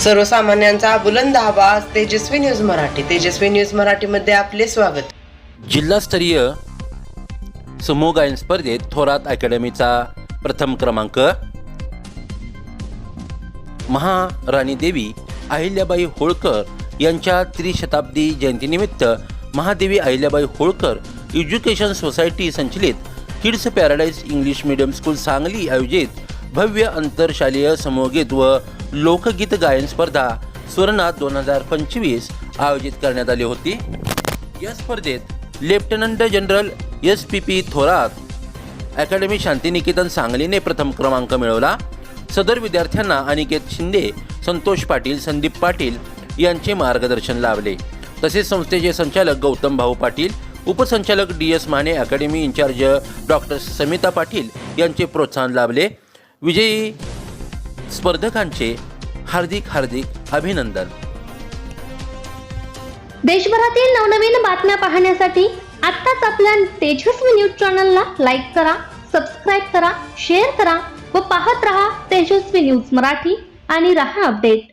सर्वसामान्यांचा बुलंद आवाज तेजस्वी न्यूज मराठी. तेजस्वी न्यूज मराठीमध्ये आपले स्वागत. जिल्हास्तरीय समूह गायन स्पर्धेत थोरात अकॅडमीचा प्रथम क्रमांक. महाराणी देवी अहिल्याबाई होळकर यांच्या त्रिशताब्दी जयंतीनिमित्त महादेवी अहिल्याबाई होळकर एज्युकेशन सोसायटी संचलित kids paradise English medium school Sangli आयोजित भव्य आंतरशालेय समूहगीत व लोकगीत गायन स्पर्धा स्वर्णात दोन हजार पंचवीस आयोजित करण्यात आली होती. या स्पर्धेत lieutenant general S P P Thorat academy Shantiniketan सांगलीने प्रथम क्रमांक मिळवला. सदर विद्यार्थ्यांना अनिकेत शिंदे संतोष पाटील संदीप पाटील यांचे मार्गदर्शन लाभले. तसेच संस्थेचे संचालक गौतम भाऊ पाटील उपसंचालक D S Mane academy incharge doctor Samita Patil यांचे प्रोत्साहन लाभले. विजयी स्पर्धकांचे हार्दिक हार्दिक अभिनंदन. देशभरातील नवनवीन बातम्या पाहण्यासाठी आत्ताच आपल्या तेजस्वी न्यूज चॅनलला लाईक करा सबस्क्राईब करा शेअर करा व पाहत रहा तेजस्वी न्यूज मराठी आणि रहा अपडेट.